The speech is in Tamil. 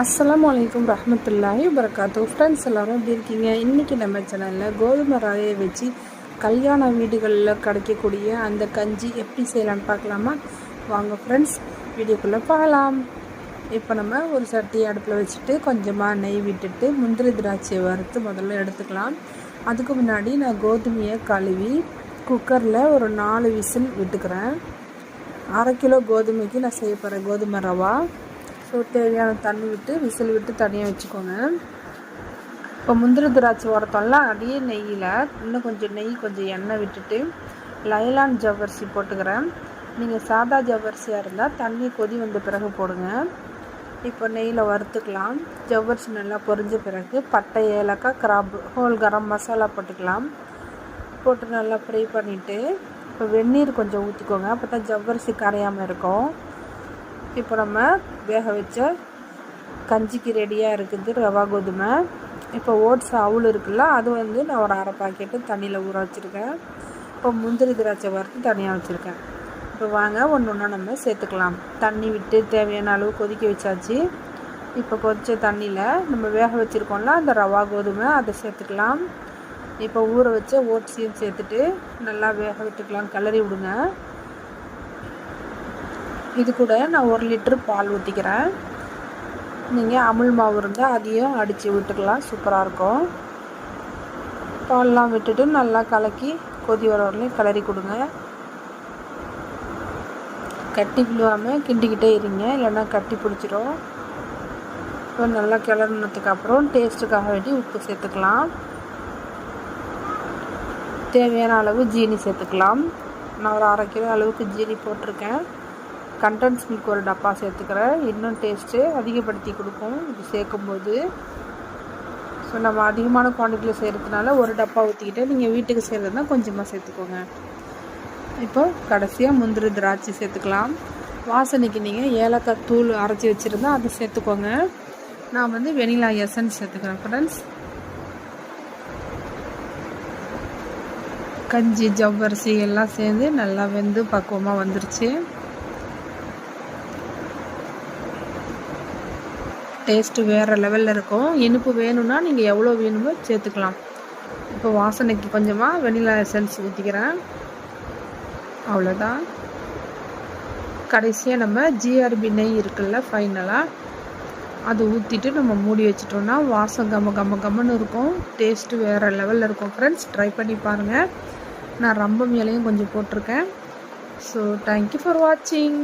அஸ்லாம் வலைக்கம் ரஹமத்துல்லாஹி வரகாத்து ஃப்ரெண்ட்ஸ் எல்லோரும் எப்படி இருக்கீங்க? இன்றைக்கி நம்ம சேனலில் கோதுமை ராயை வச்சு கல்யாண வீடுகளில் கிடைக்கக்கூடிய அந்த கஞ்சி எப்படி செய்யலான்னு பார்க்கலாமா? வாங்க ஃப்ரெண்ட்ஸ் வீடியோக்குள்ளே பார்க்கலாம் இப்போ நம்ம ஒரு சட்டி அடுப்பில் வச்சுட்டு கொஞ்சமாக நெய் விட்டுட்டு முந்திரி திராட்சையை வறுத்து முதல்ல எடுத்துக்கலாம். அதுக்கு முன்னாடி நான் கோதுமையை கழுவி குக்கரில் ஒரு நாலு விசில் விட்டுக்கிறேன். அரை கிலோ கோதுமைக்கு நான் செய்ய போகிறேன் கோதுமை ரவா ஸோ தேவையான தண்ணி விட்டு விசில் விட்டு தனியாக வச்சுக்கோங்க. இப்போ முந்திரி திராட்சை உரத்தம்லாம் அதே நெய்யில் இன்னும் கொஞ்சம் நெய் கொஞ்சம் எண்ணெய் விட்டுட்டு லைலான் ஜவ்வரிசி போட்டுக்கிறேன். நீங்கள் சாதா ஜவ்வரிசியாக இருந்தால் தண்ணி கொதி வந்த பிறகு போடுங்க. இப்போ நெய்யில் வறுத்துக்கலாம். ஜவ்வரிசி நல்லா பொரிஞ்ச பிறகு பட்டை ஏலக்காய் கிராம்பு ஹோல் கரம் மசாலா போட்டுக்கலாம். போட்டு நல்லா ஃப்ரை பண்ணிவிட்டு இப்போ வெந்நீர் கொஞ்சம் ஊற்றிக்கோங்க அப்போ தான் ஜவ்வரிசி கரையாமல் இருக்கும். இப்போ நம்ம வேக வச்ச கஞ்சிக்கு ரெடியாக இருக்குது ரவா கோதுமை. இப்போ ஓட்ஸ் அவுள் இருக்குல்ல அது வந்து நான் ஒரு அரை பாக்கெட்டு தண்ணியில் ஊற வச்சுருக்கேன். இப்போ முந்திரி திராட்சை வறுத்து தனியாக வச்சுருக்கேன். இப்போ வாங்க ஒன்று ஒன்றா நம்ம சேர்த்துக்கலாம். தண்ணி விட்டு தேவையான அளவு கொதிக்க வச்சாச்சு. இப்போ கொதிச்ச தண்ணியில் நம்ம வேக வச்சுருக்கோம்ல அந்த ரவா கோதுமை அதை சேர்த்துக்கலாம். இப்போ ஊற வச்ச ஓட்ஸையும் சேர்த்துட்டு நல்லா வேக விட்டுக்கலாம். கிளறி விடுங்க. இது கூட நான் ஒரு லிட்ரு பால் ஊற்றிக்கிறேன் நீங்கள் அமுல் மாவு இருந்தால் அதையும் அடித்து விட்டுக்கலாம். சூப்பராக இருக்கும். பால்லாம் விட்டுட்டு நல்லா கலக்கி கொதி வர வரலையும் கிளறி கொடுங்க. கட்டி விழுவாமல் கிண்டிக்கிட்டே இருங்க. இல்லைன்னா கட்டி பிடிச்சிரும். இப்போ நல்லா கிளறினதுக்கப்புறம் டேஸ்ட்டுக்காக வேண்டி உப்பு சேர்த்துக்கலாம். தேவையான அளவு ஜீனி சேர்த்துக்கலாம். நான் ஒரு அரை கிலோ அளவுக்கு ஜீனி போட்டிருக்கேன். கண்டன்ஸ் மில்க் ஒரு டப்பா சேர்த்துக்கிறேன். இன்னும் டேஸ்ட்டு அதிகப்படுத்தி கொடுக்கும். இது சேர்க்கும்போது. ஸோ நம்ம அதிகமான குவான்டிட்டியில் செய்கிறதுனால ஒரு டப்பா ஊற்றிக்கிட்டு நீங்கள் வீட்டுக்கு செய்கிறதுனா கொஞ்சமாக சேர்த்துக்கோங்க. இப்போ கடைசியாக முந்திரி திராட்சை சேர்த்துக்கலாம். வாசனைக்கு நீங்கள் ஏலக்காய் தூள் அரைச்சி வச்சுருந்தா அதை சேர்த்துக்கோங்க. நான் வந்து வெனிலா எசன்ஸ் சேர்த்துக்கிறேன் ஃப்ரெண்ட்ஸ் கஞ்சி ஜவ்வரிசி எல்லாம் சேர்ந்து நல்லா வெந்து பக்குவமாக வந்துருச்சு. டேஸ்ட்டு வேறு லெவலில் இருக்கும். இனிப்பு வேணும்னா நீங்கள் எவ்வளோ வேணுமோ சேர்த்துக்கலாம். இப்போ வாசனைக்கு கொஞ்சமாக வெனிலா எசன்ஸ் ஊற்றிக்கிறேன் அவ்வளோதான் கடைசியாக நம்ம ஜிஆர்பி நெய் இருக்குல்ல ஃபைனலாக அது ஊற்றிட்டு நம்ம மூடி வச்சிட்டோம்னா வாசம் கம்ம கம்ம கம்மன்னு இருக்கும். டேஸ்ட்டு வேறு லெவலில் இருக்கும். ஃப்ரெண்ட்ஸ் ட்ரை பண்ணி பாருங்கள் நான் ரம்பம் இலையும் கொஞ்சம் போட்டிருக்கேன். ஸோ தேங்க்யூ ஃபார் வாட்சிங்